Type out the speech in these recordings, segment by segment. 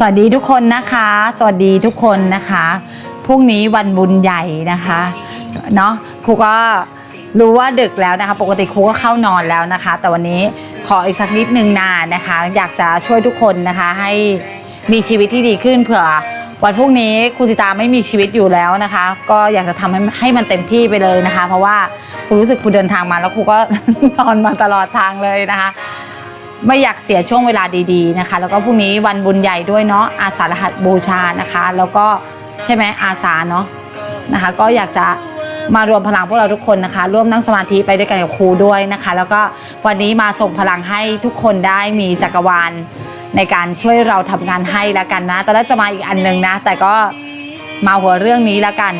สวัสดีทุกคนนะคะ สวัสดีทุกคนนะคะพรุ่งนี้วันบุญใหญ่นะคะเนาะครูก็รู้ว่าดึกแล้วนะคะ ปกติครูก็เข้านอนแล้วนะคะ แต่วันนี้ขออีกสักนิดนึงนานนะคะ อยากจะช่วยทุกคนนะคะ ให้มีชีวิตที่ดีขึ้นเผื่อวันพรุ่งนี้ครูสิตาไม่มีชีวิตอยู่แล้วนะคะ ก็อยากจะทำให้ให้มันเต็มที่ไปเลยนะคะ เพราะว่าครูรู้สึกครูเดินทางมาแล้วครูก็นอนมาตลอดทางเลยนะคะ ไม่อยากเสียช่วงเวลาดีๆนะคะ แล้วก็พรุ่งนี้วันบุญใหญ่ด้วยเนาะอาสาฬหัสบูชานะคะ แล้วก็ใช่ไหมอาสาเนาะนะคะ ก็อยากจะมารวมพลังพวกเราทุกคนนะคะ ร่วมนั่งสมาธิไปด้วยกันกับครูด้วยนะคะ แล้วก็วันนี้มาส่งพลังให้ทุกคนได้มีจักรวาลในการช่วยเราทำงานให้ละกันนะตอนแรกจะมาอีกอันหนึงนะ แต่ก็มาหัวเรื่องนี้ละกัน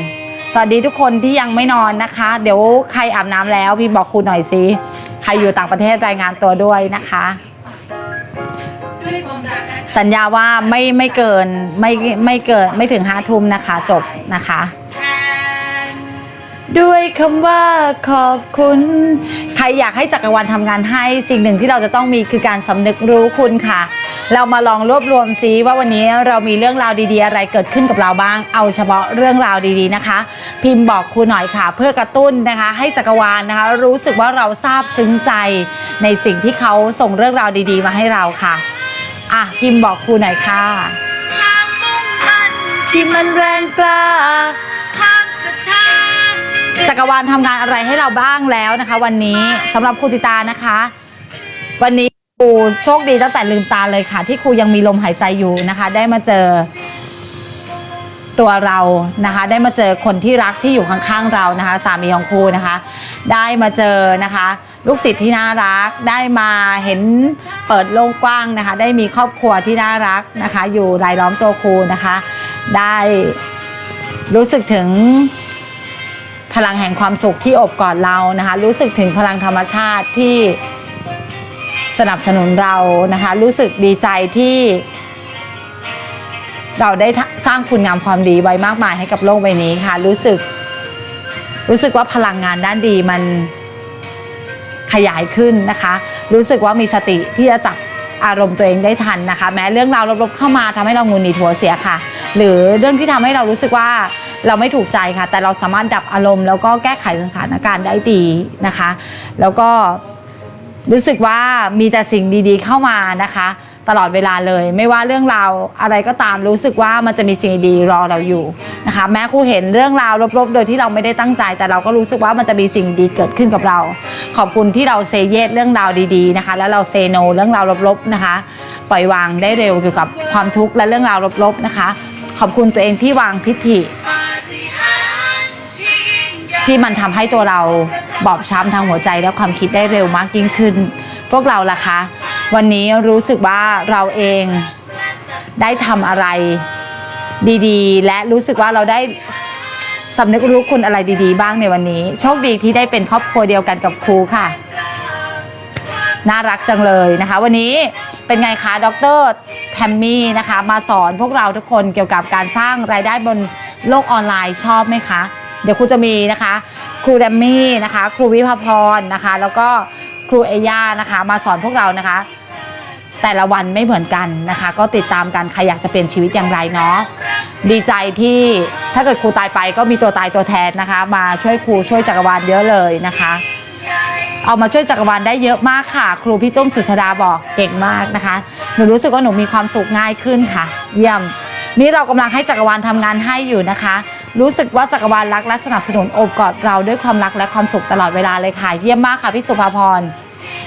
สวัสดีทุกคนที่ยังไม่นอนนะคะ เดี๋ยวใครอาบน้ำแล้วพี่บอกครูหน่อยสิใครอยู่ต่างประเทศรายงานตัวด้วยนะคะ สัญญาว่าไม่ไม่เกินไม่ไม่เกินไม่ถึงห้าทุ่มนะคะจบนะคะ ด้วยคำว่าขอบคุณ ใครอยากให้จักรวาลทำงานให้สิ่งหนึ่งที่เราจะต้องมีคือการสำนึกรู้คุณค่ะ เรามาลองรวบรวมซิว่าวันนี้เรามีเรื่องราวดีๆ อะไรเกิดขึ้นกับเราบ้าง เอาเฉพาะเรื่องราวดีๆนะคะ พิมพ์บอกครูหน่อยค่ะ เพื่อกระตุ้นนะคะ ให้จักรวาลนะคะ รู้สึกว่าเราซาบซึ้งใจในสิ่งที่เขาส่งเรื่องราวดี ๆ มาให้เราค่ะ อะพิมพ์บอกครูหน่อยค่ะความมุ่งมั่นที่มันแรงกล้าความศรัทธาจักรวาลทำงานอะไรให้เราบ้างแล้วนะคะ วันนี้สำหรับครูติตานะคะ วันนี้ครูโชคดีตั้งแต่ลืมตาเลยค่ะ ที่ครูยังมีลมหายใจอยู่นะคะ ได้มาเจอตัวเรานะคะ ได้มาเจอคนที่รักที่อยู่ข้างๆเรานะคะ สามีของครูนะคะ ได้มาเจอนะคะ ลูกศิษย์ที่น่ารักได้มาเห็นเปิดโลกกว้างนะคะ ได้มีครอบครัวที่น่ารักนะคะ อยู่รายล้อมตัวครูนะคะ ได้รู้สึกถึงพลังแห่งความสุขที่อบกอดเรานะคะ รู้สึกถึงพลังธรรมชาติที่สนับสนุนเรานะคะ รู้สึกดีใจที่ เราได้สร้างคุณงามความดีไว้มากมายให้กับโลกใบนี้ค่ะ รู้สึก รู้สึกว่าพลังงานด้านดีมัน ขยายขึ้นนะคะ รู้สึกว่ามีสติที่จะจับอารมณ์ตัวเองได้ทันนะคะ แม้เรื่องราวลบๆเข้ามาทำให้เรางุนหงิดหัวเสียค่ะ หรือเรื่องที่ทำให้เรารู้สึกว่าเราไม่ถูกใจค่ะ แต่เราสามารถดับอารมณ์แล้วก็แก้ไขสถานการณ์ได้ดีนะคะ แล้วก็รู้สึกว่ามีแต่สิ่งดีๆเข้ามานะคะ ตลอดเวลาเลย ไม่ว่าเรื่องราวอะไรก็ตามรู้สึกว่ามันจะมีสิ่งดีรอเราอยู่นะคะแม้ครูเห็นเรื่องราวลบๆ โดยที่เราไม่ได้ตั้งใจ แต่เราก็รู้สึกว่ามันจะมีสิ่งดีเกิดขึ้นกับเรา ขอบคุณที่เราเซเยสเรื่องราวดีๆนะคะ แล้วเราเซโนเรื่องราวลบๆนะคะ ปล่อยวางได้เร็วเกี่ยวกับความทุกข์และเรื่องราวลบๆนะคะ ขอบคุณตัวเองที่วางทิฏฐิปาฏิหาริย์ที่ยิ่งใหญ่ที่มันทำให้ตัวเราบอบช้ำทางหัวใจและความคิดได้เร็วมากยิ่งขึ้น พวกเราล่ะคะ วันนี้รู้สึกว่าเราเองได้ทำอะไรดีๆ และรู้สึกว่าเราได้สำนึกรู้คุณอะไรดีๆ บ้างในวันนี้ โชคดีที่ได้เป็นครอบครัวเดียวกันกับครูค่ะ น่ารักจังเลยนะคะ วันนี้เป็นไงคะดรแทมมี่นะคะ มาสอนพวกเราทุกคนเกี่ยวกับการสร้างรายได้บนโลกออนไลน์ชอบไหมคะ เดี๋ยวครูจะมีนะคะ ครูแดมมี่นะคะ ครูวิภาพรนะคะ แล้วก็ครูเอย่านะคะ มาสอนพวกเรานะคะ แต่ละวันไม่เหมือนกันนะคะ ก็ติดตามกันใครอยากจะเปลี่ยนชีวิตอย่างไรเนาะดีใจที่ถ้าเกิดครูตายไปก็มีตัวตายตัวแทนนะคะ มาช่วยครูช่วยจักรวาลเยอะเลยนะคะ เอามาช่วยจักรวาลได้เยอะมากค่ะ ครูพี่ตุ้มสุชาดาบอกเก่งมากนะคะ หนูรู้สึกว่าหนูมีความสุขง่ายขึ้นค่ะ เยี่ยม นี่เรากำลังให้จักรวาลทำงานให้อยู่นะคะ รู้สึกว่าจักรวาลรักและสนับสนุนโอบกอดเราด้วยความรักและความสุขตลอดเวลาเลยค่ะ เยี่ยมมากค่ะพี่สุภาพร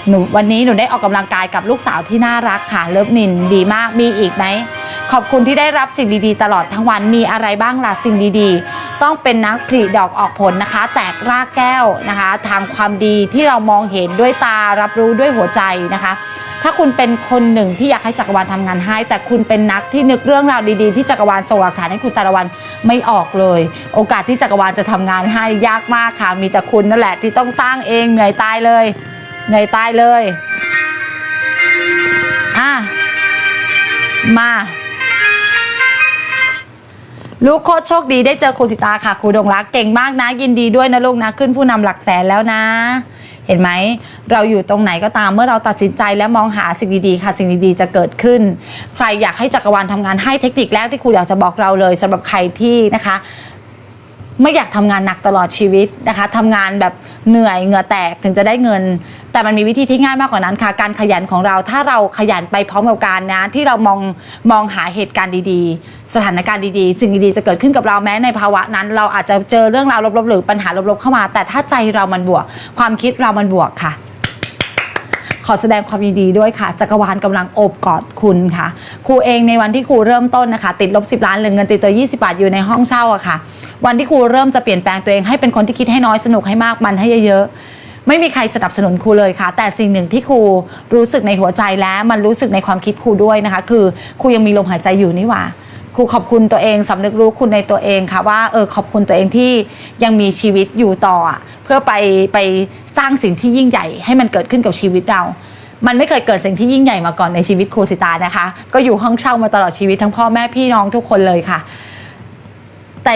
หนูวันนี้หนูได้ออกกำลังกายกับลูกสาวที่น่ารักค่ะเลิฟนินดีมากมีอีกไหมขอบคุณที่ได้รับสิ่งดีๆ ตลอดทั้งวันมีอะไรบ้างล่ะสิ่งดีๆ ต้องเป็นนักผลิดอกออกผลนะคะ แตกรากแก้วนะคะ ทางความดีที่เรามองเห็นด้วยตารับรู้ด้วยหัวใจนะคะ ถ้าคุณเป็นคนหนึ่งที่อยากให้จักรวาลทำงานให้ แต่คุณเป็นนักที่นึกเรื่องราวดีๆ ที่จักรวาลส่งหลักฐานให้คุณแต่ละวันไม่ออกเลย โอกาสที่จักรวาลจะทำงานให้ยากมากค่ะ มีแต่คุณนั่นแหละที่ต้องสร้างเองเหนื่อยตายเลย เหนื่อยตายเลย อะ มาลูกโคตรโชคดีได้เจอครูสิตาค่ะครูดงรักเก่งมากนะยินดีด้วยนะลูกนะขึ้นผู้นำหลักแสนแล้วนะ เห็นไหมเราอยู่ตรงไหนก็ตามเมื่อเราตัดสินใจและมองหาสิ่งดีๆค่ะ สิ่งดีๆจะเกิดขึ้น ใครอยากให้จักรวาลทำงานให้เทคนิคแรกที่ครูอยากจะบอกเราเลยสำหรับใครที่นะคะ ไม่อยากทำงานหนักตลอดชีวิตนะคะทำงานแบบเหนื่อยเหงื่อแตกถึงจะได้เงิน แต่มันมีวิธีที่ง่ายมากกว่านั้นค่ะ การขยันของเราถ้าเราขยันไปพร้อมกับการนะที่เรามองมองหาเหตุการณ์ดีๆ สถานการณ์ดีๆ สิ่งดีๆจะเกิดขึ้นกับเราแม้ในภาวะนั้น เราอาจจะเจอเรื่องราวลบๆ หรือปัญหาลบๆเข้ามา แต่ถ้าใจเรามันบวก ความคิดเรามันบวกค่ะ ขอแสดงความยินดีด้วยค่ะ จักรวาลกำลังโอบกอดคุณค่ะ ครูเองในวันที่ครูเริ่มต้นนะคะ ติดลบ 10 ล้านเหลือเงินติดตัว 20 บาทอยู่ในห้องเช่าอะค่ะ วันที่ครูเริ่มจะเปลี่ยนแปลงตัวเองให้เป็นคนที่คิดให้น้อยสนุกให้มากมันให้เยอะๆไม่มีใครสนับสนุนครูเลยค่ะ แต่สิ่งหนึ่งที่ครูรู้สึกในหัวใจและมันรู้สึกในความคิดครูด้วยนะคะ คือครูยังมีลมหายใจอยู่นี่หว่า ครูขอบคุณตัวเองสำนึกรู้คุณในตัวเองค่ะว่าเออขอบคุณตัวเองที่ยังมีชีวิตอยู่ต่อ เพื่อไปไปสร้างสิ่งที่ยิ่งใหญ่ให้มันเกิดขึ้นกับชีวิตเรา มันไม่เคยเกิดสิ่งที่ยิ่งใหญ่มาก่อนในชีวิตครูสิตานะคะ ก็อยู่ห้องเช่ามาตลอดชีวิตทั้งพ่อแม่พี่น้องทุกคนเลยค่ะ แต่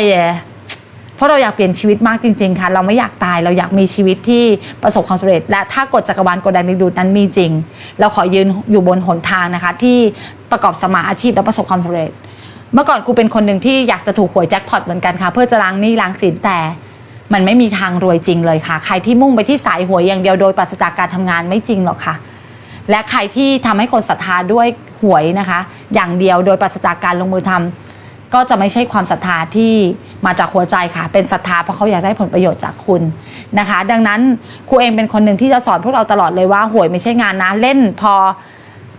เพราะเราอยากเปลี่ยนชีวิตมากจริง ๆ ค่ะ เราไม่อยากตายเราอยากมีชีวิตที่ประสบความสำเร็จ และถ้ากฎจักรวาลกดดันดึงดูดนั้นมีจริง เราขอยืนอยู่บนหนทางนะคะ ที่ประกอบสมาอาชีพและประสบความสำเร็จ เมื่อก่อนครูเป็นคนหนึ่งที่อยากจะถูกหวยแจ็คพอตเหมือนกันค่ะ เพื่อจะล้างหนี้ล้างสินแต่ มันไม่มีทางรวยจริงเลยค่ะ ใครที่มุ่งไปที่สายหวยอย่างเดียวโดยปราศจากการทำงานไม่จริงหรอกค่ะ และใครที่ทำให้คนศรัทธาด้วยหวยนะคะ อย่างเดียวโดยปราศจากการลงมือทำก็จะไม่ใช่ความศรัทธาที่มาจากหัวใจค่ะ เป็นศรัทธาเพราะเขาอยากได้ผลประโยชน์จากคุณนะคะ ดังนั้นครูเองเป็นคนหนึ่งที่จะสอนพวกเราตลอดเลยว่าหวยไม่ใช่งานนะเล่นพอ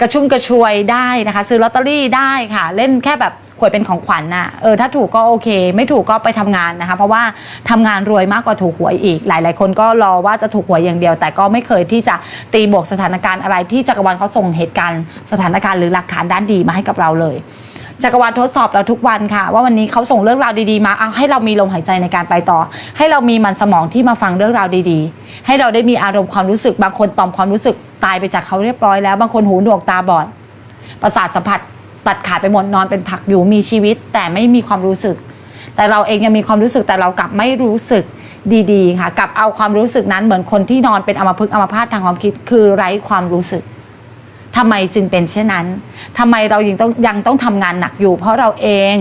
กระชุ่มกระชวยได้นะคะ ซื้อลอตเตอรี่ได้ค่ะ เล่นแค่แบบ หวยเป็นของขวัญน่ะเออถ้าถูกก็โอเค ไม่ถูกก็ไปทำงานนะคะ เพราะว่าทำงานรวยมากกว่าถูกหวยอีก หลาย ๆ คนก็รอว่าจะถูกหวยอย่างเดียว แต่ก็ไม่เคยที่จะตีบวกสถานการณ์อะไรที่จักรวาลเขาส่งเหตุการณ์สถานการณ์หรือหลักฐานด้านดีมาให้กับเราเลยจักรวาลทดสอบเราทุกวันค่ะ ว่าวันนี้เขาส่งเรื่องราวดีๆมาเอาให้เรามีลมหายใจในการไปต่อ ให้เรามีมันสมองที่มาฟังเรื่องราวดีๆ ให้เราได้มีอารมณ์ความรู้สึก บางคนตอมความรู้สึกตายไปจากเขาเรียบร้อยแล้ว บางคนหูหนวกตาบอดประสาทสัมผัส ตัดขาดไปหมดนอนเป็นผักอยู่มีชีวิต แต่ไม่มีความรู้สึก แต่เราเองยังมีความรู้สึกแต่เรากลับไม่รู้สึกดีๆ ค่ะกลับเอาความรู้สึกนั้นเหมือนคนที่นอนเป็นอมพฤกอมพาตทางความคิดคือไร้ความรู้สึกทำไมจึงเป็นเช่นนั้น ทำไมเรายังต้องยังต้องทำงานหนักอยู่ เพราะเราเอง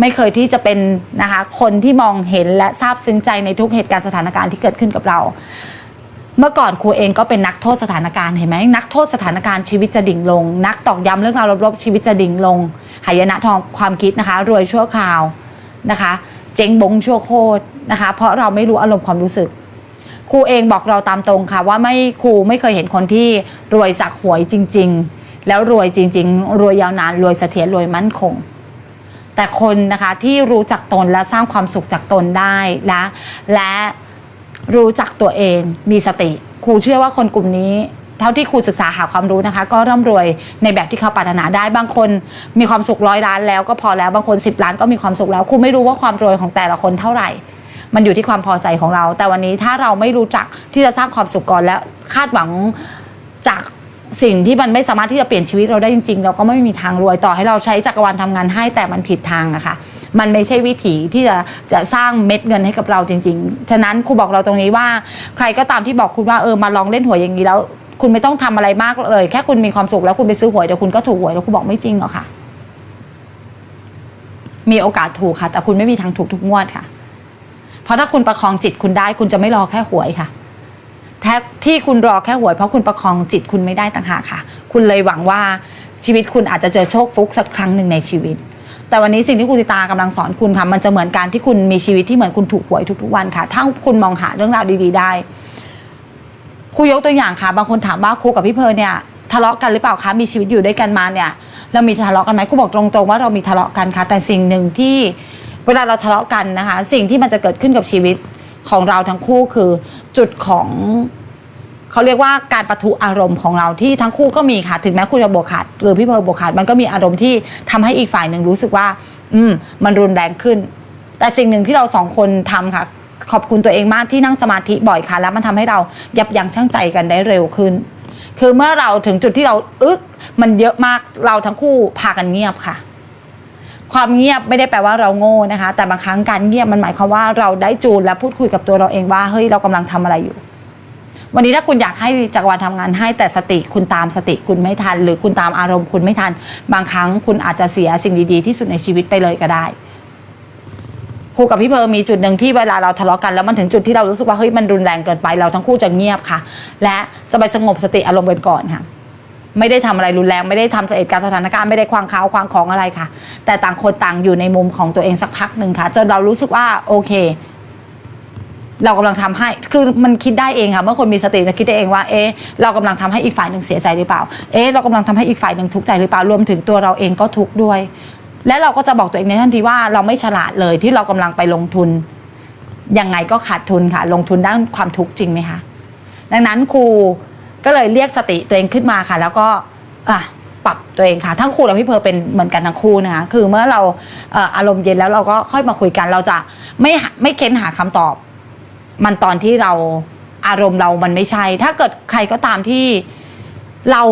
ไม่เคยที่จะเป็นนะคะคนที่มองเห็นและซาบซึ้งใจในทุกเหตุการณ์สถานการณ์ที่เกิดขึ้นกับเรา เมื่อก่อนครูเองก็เป็นนักโทษสถานการณ์เห็นไหมนักโทษสถานการณ์ชีวิตจะดิ่งลง นักตอกย้ำเรื่องราวลบๆชีวิตจะดิ่งลง หายนะทองความคิดนะคะ รวยชั่วคราวนะคะ เจ๊งบงชั่วโคตรนะคะ เพราะเราไม่รู้อารมณ์ความรู้สึกครูเองบอกเราตามตรงค่ะ ว่าไม่ครูไม่เคยเห็นคนที่รวยจากหวยจริง ๆ แล้วรวยจริง ๆ รวยยาวนานรวยเสถียรรวยมั่นคง แต่คนนะคะที่รู้จักตนและสร้างความสุขจากตนได้และและ รู้จักตัวเองมีสติ ครูเชื่อว่าคนกลุ่มนี้เท่าที่ครูศึกษาหาความรู้นะคะ ก็ร่ำรวยในแบบที่เขาปรารถนาได้บางคนมีความสุขร้อยล้านแล้วก็พอแล้วบางคน 10 ล้านก็มีความสุขแล้วครูไม่รู้ว่าความรวยของแต่ละคนเท่าไหร่ มันอยู่ที่ความพอใจของเรา แต่วันนี้ถ้าเราไม่รู้จักที่จะสร้างความสุขก่อนแล้วคาดหวังจากสิ่งที่มันไม่สามารถที่จะเปลี่ยนชีวิตเราได้จริงๆ เราก็ไม่มีทางรวยต่อให้เราใช้จักรวาลทำงานให้แต่มันผิดทางอะค่ะ มันไม่ใช่วิถีที่จะจะสร้างเม็ดเงินให้กับเราจริง ๆ ฉะนั้นครูบอกเราตรงนี้ว่า ใครก็ตามที่บอกคุณว่าเออมาลองเล่นหวยอย่างนี้แล้ว คุณไม่ต้องทำอะไรมากเลย แค่คุณมีความสุขแล้วคุณไปซื้อหวยเดี๋ยวคุณก็ถูกหวยแล้วครูบอกไม่จริงหรอกค่ะ มีโอกาสถูกค่ะ แต่คุณไม่มีทางถูกทุกงวดค่ะ เพราะถ้าคุณประคองจิตคุณได้ คุณจะไม่รอแค่หวยค่ะแท้ที่คุณรอแค่หวยเพราะคุณประคองจิตคุณไม่ได้ต่างหากค่ะ คุณเลยหวังว่าชีวิตคุณอาจจะเจอโชคฟุกสักครั้งหนึ่งในชีวิต แต่วันนี้สิ่งที่ครูสิตากำลังสอนคุณค่ะ มันจะเหมือนการที่คุณมีชีวิตที่เหมือนคุณถูกหวยทุกๆวันค่ะ ถ้าคุณมองหาเรื่องราวดีๆได้ ครูยกตัวอย่างค่ะ บางคนถามว่าครูกับพี่เพร์ลเนี่ยทะเลาะกันหรือเปล่าคะ มีชีวิตอยู่ด้วยกันมาเนี่ย เรามีทะเลาะกันไหมครูบอกตรงๆว่าเรามีทะเลาะกันค่ะ แต่สิ่งหนึ่งที่เวลาเราทะเลาะกันนะคะ สิ่งที่มันจะเกิดขึ้นกับชีวิตของเราทั้งคู่คือจุดของ เขาเรียกว่าการประทุอารมณ์ของเราที่ทั้งคู่ก็มีค่ะ ถึงแม้คุณจะบวกขาดหรือพี่เพร์ลบวกขาดมันก็มีอารมณ์ที่ทำให้อีกฝ่ายหนึ่งรู้สึกว่า อืม มันรุนแรงขึ้น แต่สิ่งหนึ่งที่เราสองคนทำค่ะ ขอบคุณตัวเองมากที่นั่งสมาธิบ่อยค่ะ แล้วมันทำให้เรายับยั้งชั่งใจกันได้เร็วขึ้น คือเมื่อเราถึงจุดที่เราอึกมันเยอะมากเราทั้งคู่พากันเงียบค่ะความเงียบไม่ได้แปลว่าเราโง่นะคะ แต่บางครั้งการเงียบมันหมายความว่าเราได้จูนและพูดคุยกับตัวเราเองว่าเฮ้ยเรากำลังทำอะไรอยู่ วันนี้ถ้าคุณอยากให้จักรวาลทำงานให้แต่สติคุณตามสติคุณไม่ทัน หรือคุณตามอารมณ์คุณไม่ทัน บางครั้งคุณอาจจะเสียสิ่งดีๆ ที่สุดในชีวิตไปเลยก็ได้ครูกับพี่เพร์มีจุดหนึ่งที่เวลาเราทะเลาะกันแล้วมันถึงจุดที่เรารู้สึกว่าเฮ้ยมันรุนแรงเกินไปเราทั้งคู่จะเงียบค่ะ และจะไปสงบสติอารมณ์กันก่อนค่ะไม่ได้ทำอะไรรุนแรงไม่ได้ทำเหตุการณ์สถานการณ์ไม่ได้ควางเขาควางของอะไรค่ะ แต่ต่างคนต่างอยู่ในมุมของตัวเองสักพักหนึ่งค่ะจนเรารู้สึกว่าโอเค เรากำลังทำให้คือมันคิดได้เองค่ะเมื่อคนมีสติจะคิดได้เองว่าเอ๊ะเรากำลังทำให้อีกฝ่ายหนึ่งเสียใจหรือเปล่าเอ๊ะเรากำลังทำให้อีกฝ่ายหนึ่งทุกข์ใจหรือเปล่ารวมถึงตัวเราเองก็ทุกข์ด้วย และเราก็จะบอกตัวเองในทันทีว่าเราไม่ฉลาดเลยที่เรากำลังไปลงทุนยังไงก็ขาดทุนค่ะ ลงทุนด้านความทุกข์จริงไหมคะดังนั้นครูก็เลยเรียกสติตัวเองขึ้นมาค่ะ แล้วก็อะปรับตัวเองค่ะทั้งครูและพี่เพร์ลเป็นเหมือนกันทั้งคู่นะคะคือเมื่อเราอารมณ์เย็นแล้วเราก็ค่อยมาคุยกันเราจะไม่ไม่เค้นหาคำตอบ มันตอนที่เราอารมณ์เรามันไม่ใช่ ถ้าเกิดใครก็ตามที่เรา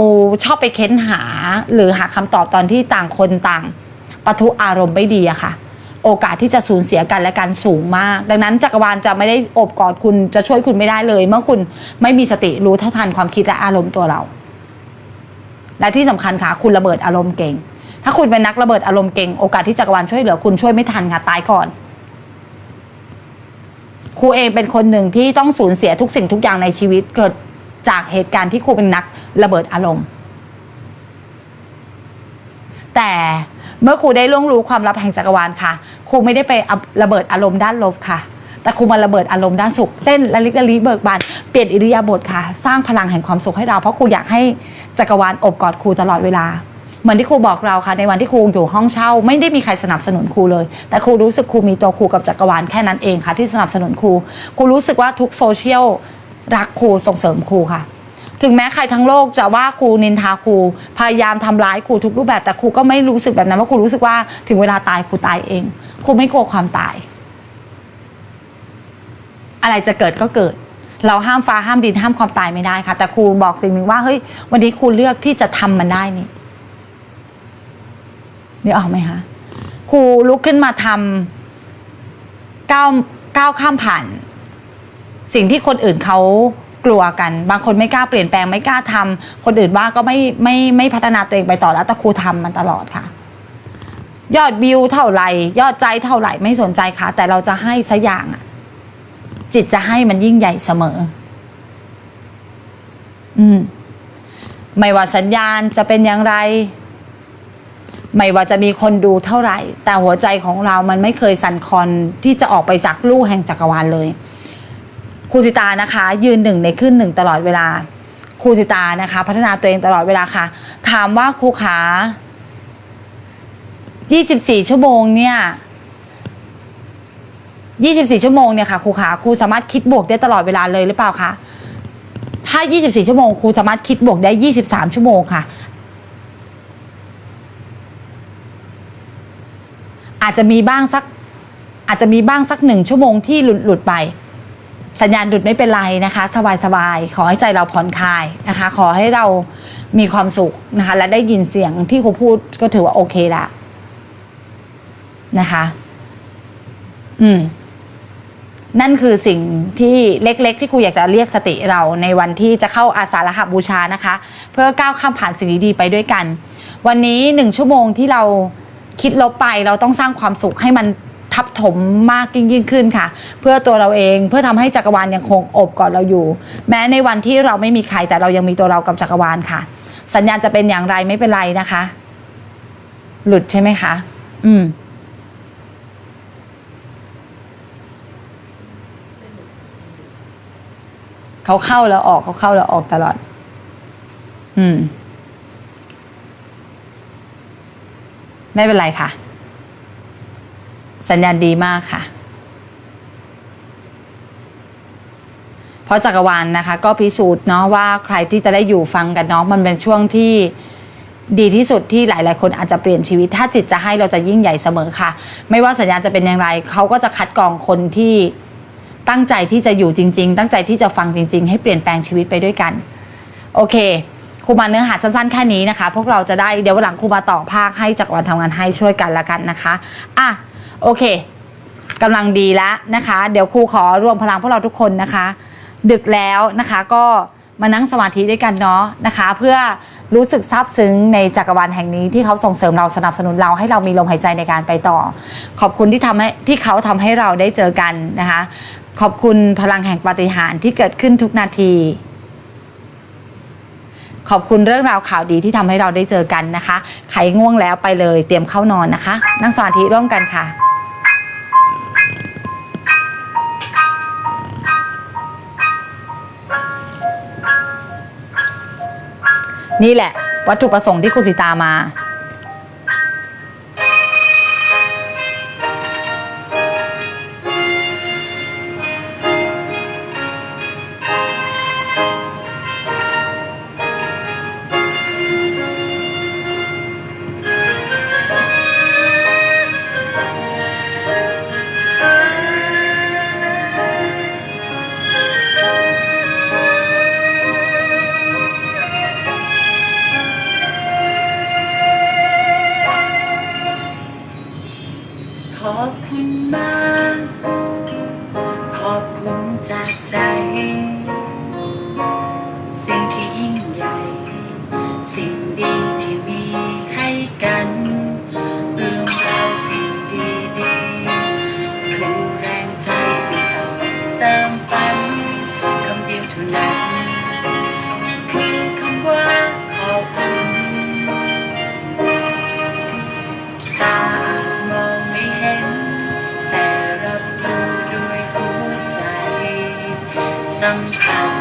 ชอบไปเค้นหาหรือหาคำตอบตอนที่ต่างคนต่างปะทุอารมณ์ไม่ดีอะค่ะ โอกาสที่จะสูญเสียกันและกันสูงมาก ดังนั้นจักรวาลจะไม่ได้อบกอดคุณจะช่วยคุณไม่ได้เลย เมื่อคุณไม่มีสติรู้เท่าทันความคิดและอารมณ์ตัวเรา และที่สำคัญค่ะคุณระเบิดอารมณ์เก่ง ถ้าคุณเป็นนักระเบิดอารมณ์เก่งโอกาสที่จักรวาลช่วยเหลือคุณช่วยไม่ทันค่ะตายก่อน ครูเองเป็นคนหนึ่งที่ต้องสูญเสียทุกสิ่งทุกอย่างในชีวิตเกิดจากเหตุการณ์ที่ครูเป็นนักระเบิดอารมณ์ แต่เมื่อครูได้ล่วงรู้ความลับแห่งจักรวาลค่ะ ครูไม่ได้ไประเบิดอารมณ์ด้านลบค่ะ แต่ครูมาระเบิดอารมณ์ด้านสุข เต้นละลิกละลิเบิกบานเปลี่ยนอิริยาบถค่ะ สร้างพลังแห่งความสุขให้เรา เพราะครูอยากให้จักรวาลอบกอดครูตลอดเวลา เหมือนที่ครูบอกเราค่ะในวันที่ครูอยู่ห้องเช่า ไม่ได้มีใครสนับสนุนครูเลย แต่ครูรู้สึกครูมีตัวครูกับจักรวาลแค่นั้นเองค่ะ ที่สนับสนุนครูครูรู้สึกว่าทุกโซเชียลรักครูส่งเสริมครูค่ะ ถึงแม้ใครทั้งโลกจะว่าครูนินทาครูพยายามทำร้ายครูทุกรูปแบบแต่ครูก็ไม่รู้สึกแบบนั้นว่าครูรู้สึกว่าถึงเวลาตายครูตายเองครูไม่กลัวความตาย อะไรจะเกิดก็เกิดเราห้ามฟ้าห้ามดินห้ามความตายไม่ได้ค่ะ แต่ครูบอกสิ่งหนึ่งว่าเฮ้ยวันนี้ครูเลือกที่จะทำมันได้นี่ นี่ออกไหมคะครูลุกขึ้นมาทำก้าวก้าวข้ามผ่าน สิ่งที่คนอื่นเขากลัวกัน บางคนไม่กล้าเปลี่ยนแปลงไม่กล้าทำคนอื่นว่าก็ไม่ไม่ไม่พัฒนาตัวเองไปต่อแล้วแต่ครูทำมันตลอดค่ะ ยอดวิวเท่าไหร่ยอดใจเท่าไหร่ไม่สนใจค่ะ แต่เราจะให้สักอย่างจิตจะให้มันยิ่งใหญ่เสมอ อืม ไม่ว่าสัญญาณจะเป็นอย่างไร ไม่ว่าจะมีคนดูเท่าไหร่ แต่หัวใจของเรามันไม่เคยสั่นคลอนที่จะออกไปจากลู่แห่งจักรวาลเลยครูสิตานะคะ ยืนหนึ่งในขึ้นหนึ่งตลอดเวลาครูสิตานะคะ พัฒนาตัวเองตลอดเวลาค่ะ ถามว่าครูขา 24 ชั่วโมงเนี่ย 24 ชั่วโมงเนี่ยค่ะครูขาครูสามารถคิดบวกได้ตลอดเวลาเลยหรือเปล่าคะถ้า 24 ชั่วโมงครูสามารถคิดบวกได้ 23 ชั่วโมงค่ะ อาจจะมีบ้างสัก อาจจะมีบ้างสักหนึ่งชั่วโมงที่หลุดหลุดไป สัญญาณหลุดไม่เป็นไรนะคะสบายสบายๆขอให้ใจเราผ่อนคลายนะคะ ขอให้เรามีความสุขนะคะ และได้ยินเสียงที่ครูพูดก็ถือว่าโอเคละนะคะ อืม นั่นคือสิ่งที่เล็กๆ ที่ครูอยากจะเรียกสติเราในวันที่จะเข้าอาสาฬหบูชานะคะ เพื่อก้าวข้ามผ่านสิ่งดีๆไปด้วยกัน วันนี้หนึ่งชั่วโมงที่เรา คิดลบไปเราต้องสร้างความสุขให้มันทับถมมากยิ่งยิ่งขึ้นค่ะ เพื่อตัวเราเองเพื่อทำให้จักรวาลยังคงอบกอดเราอยู่ แม้ในวันที่เราไม่มีใครแต่เรายังมีตัวเรากับจักรวาลค่ะ สัญญาณจะเป็นอย่างไรไม่เป็นไรนะคะ หลุดใช่ไหมคะ อืมเขาเข้าแล้วออกเขาเข้าแล้วออกตลอด อืม ไม่เป็นไรค่ะ สัญญาณดีมากค่ะ เพราะจักรวาลนะคะ ก็พิสูจน์เนาะว่าใครที่จะได้อยู่ฟังกันเนาะมันเป็นช่วงที่ดีที่สุดที่หลาย ๆ คนอาจจะเปลี่ยนชีวิต ถ้าจิตจะให้เราจะยิ่งใหญ่เสมอค่ะ ไม่ว่าสัญญาณจะเป็นอย่างไรเขาก็จะคัดกรองคนที่ตั้งใจที่จะอยู่จริง ๆ ตั้งใจที่จะฟังจริง ๆ ให้เปลี่ยนแปลงชีวิตไปด้วยกัน โอเค รูมาเนื้อหาสั้นๆแค่นี้นะคะ พวกเราจะได้เดี๋ยววันหลังครูมาต่อภาคให้จักรวาลทำงานให้ช่วยกันละกันนะคะอะโอเคกำลังดีแล้วนะคะ เดี๋ยวครูขอรวมพลังพวกเราทุกคนนะคะ ดึกแล้วนะคะก็มานั่งสมาธิด้วยกันเนาะนะคะ เพื่อรู้สึกซาบซึ้งในจักรวาลแห่งนี้ที่เขาส่งเสริมเราสนับสนุนเราให้เรามีลมหายใจในการไปต่อ ขอบคุณที่ทำให้ที่เขาทำให้เราได้เจอกันนะคะ ขอบคุณพลังแห่งปาฏิหาริย์ที่เกิดขึ้นทุกนาที ขอบคุณเรื่องราวข่าวดีที่ทำให้เราได้เจอกันนะคะใครง่วงแล้วไปเลยเตรียมเข้านอนนะคะ นั่งสมาธิร่วมกันค่ะนี่แหละ วัตถุประสงค์ที่คุณสิตามา สัมผัส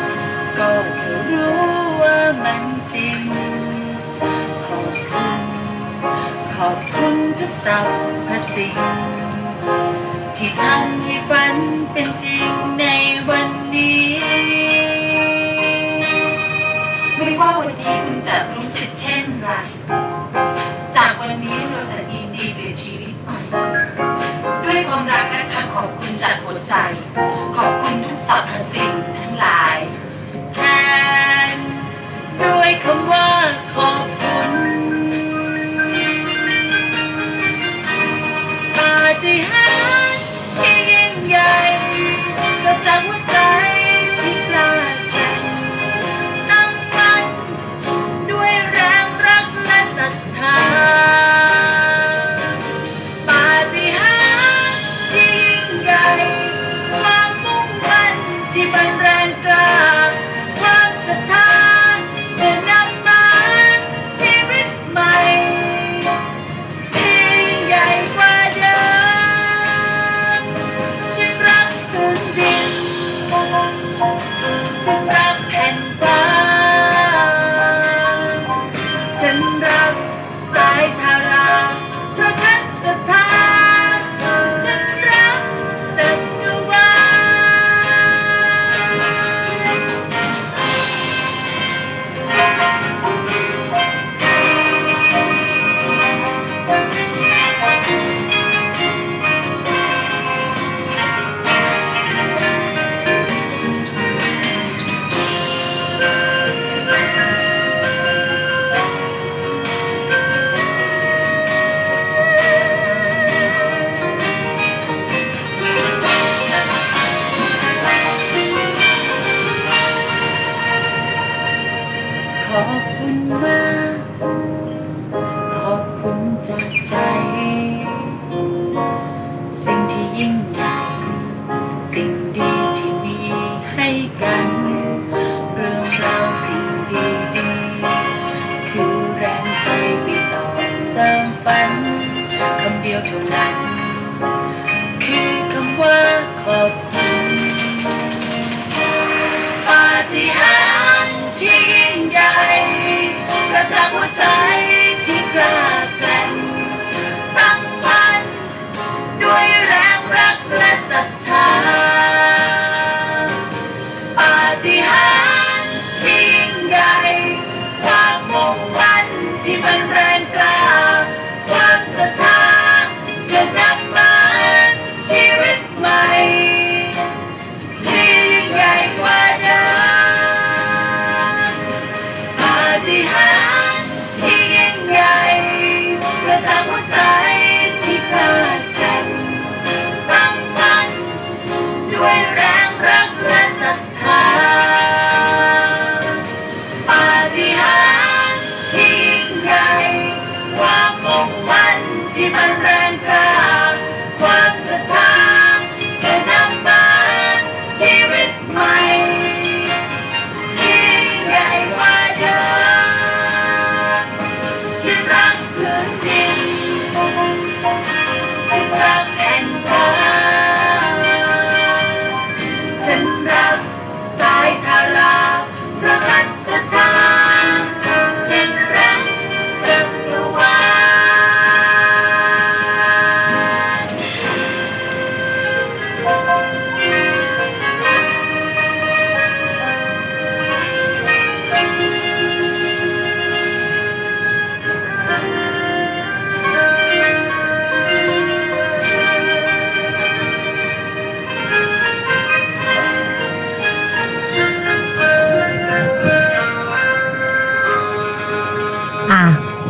ก็จะรู้ว่ามันจริง ขอบคุณ ขอบคุณทุกสรรพสิ่ง ที่ทำให้ฝันเป็นจริงในวันนี้ ไม่ว่าวันนี้คุณจะรู้สึกเช่นไร จากวันนี้เราจะยินดีเปลี่ยนชีวิตใหม่ด้วยความรักนะคะขอบคุณจากหัวใจ ขอบคุณทุกสรรพสิ่งทั้งหลายแทนด้วยคำว่าขอบ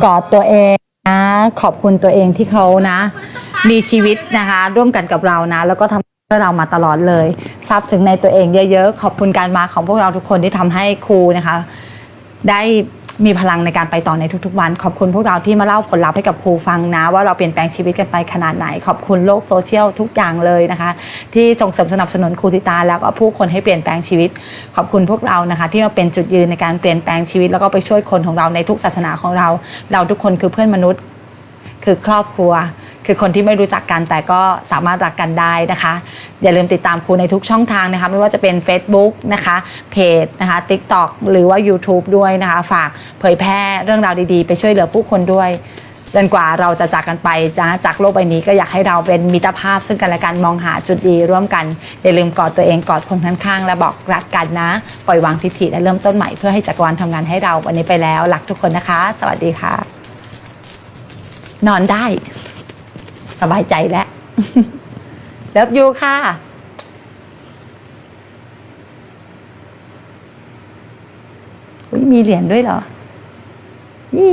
กอดตัวเองนะขอบคุณตัวเองที่เขานะ มีชีวิตนะคะ ร่วมกันกับเรานะ แล้วก็ทำเพื่อเรามาตลอดเลยซาบซึ้งในตัวเองเยอะๆ ขอบคุณการมาของพวกเราทุกคนที่ทำให้ครูนะคะ ได้ มีพลังในการไปต่อในทุกๆวัน ขอบคุณพวกเราที่มาเล่าผลลัพธ์ให้กับครูฟังนะ ว่าเราเปลี่ยนแปลงชีวิตกันไปขนาดไหน ขอบคุณโลกโซเชียลทุกอย่างเลยนะคะ ที่ส่งเสริมสนับสนุนครูสิตาแล้วก็ผู้คนให้เปลี่ยนแปลงชีวิต ขอบคุณพวกเรานะคะ ที่มาเป็นจุดยืนในการเปลี่ยนแปลงชีวิต แล้วก็ไปช่วยคนของเราในทุกศาสนาของเรา เราทุกคนคือเพื่อนมนุษย์ คือครอบครัว คือคนที่ไม่รู้จักกันแต่ก็สามารถรักกันได้นะคะ อย่าลืมติดตามครูในทุกช่องทางนะคะ ไม่ว่าจะเป็น Facebook นะคะเพจนะคะ TikTok หรือว่า YouTube ด้วยนะคะ ฝากเผยแพร่เรื่องราวดีๆ ไปช่วยเหลือผู้คนด้วยจนกว่าเราจะจากกันไปจ้าจากโลกใบนี้ก็อยากให้เราเป็นมิตรภาพ ซึ่งกันและกันมองหาจุดดีร่วมกัน อย่าลืมกอดตัวเองกอดคนข้างๆ และบอกรักกันนะ ปล่อยวางทิฐิและเริ่มต้นใหม่เพื่อให้จักรวาลทำงานให้เราวันนี้ไปแล้วรักทุกคนนะคะ สวัสดีค่ะ นอนได้ สบายใจแล้วเลิฟยูค่ะอุ๊ยมีเหรียญด้วยเหรอยี่